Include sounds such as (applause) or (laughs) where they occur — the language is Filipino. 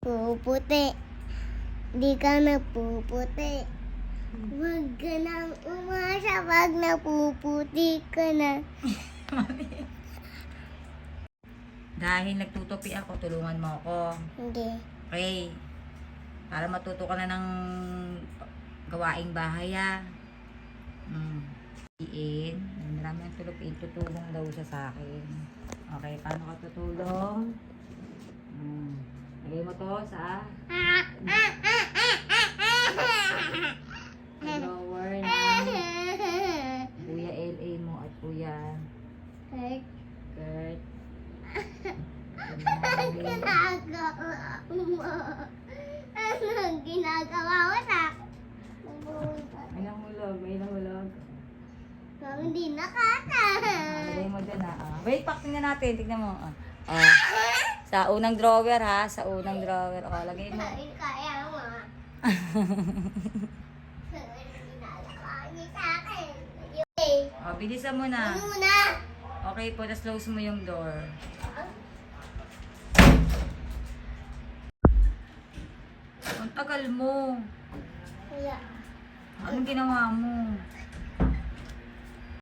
Puputi. Di ka na puputi. Huwag ka nang umasa pag napuputi ka na. Dahil nagtutupi ako, tulungan mo ako. Hindi. Okay. Para matuto ka na ng gawaing bahay ha. Mm. Iin. Marami ang tulupiin. Tutulong daw siya sa akin. Okay, paano ka tutulong? To sa drawer ng Kuya LA mo at Kuya Kurt, Kurt. ginagawa mo? Anong ginagawa mo sa May nahulog, may nahulog. Hindi nakata. Lagay mo dyan. Ah. Wait, pack tingnan natin. Tignan mo. Ah. Ah. Sa unang drawer ha. Sa unang drawer. O, lagay mo. Ay, kaya mo. (laughs) O, bilisan mo na. Ano na? Okay po, tapos close mo yung door. Ang tagal mo. Kuya, Anong ginawa mo?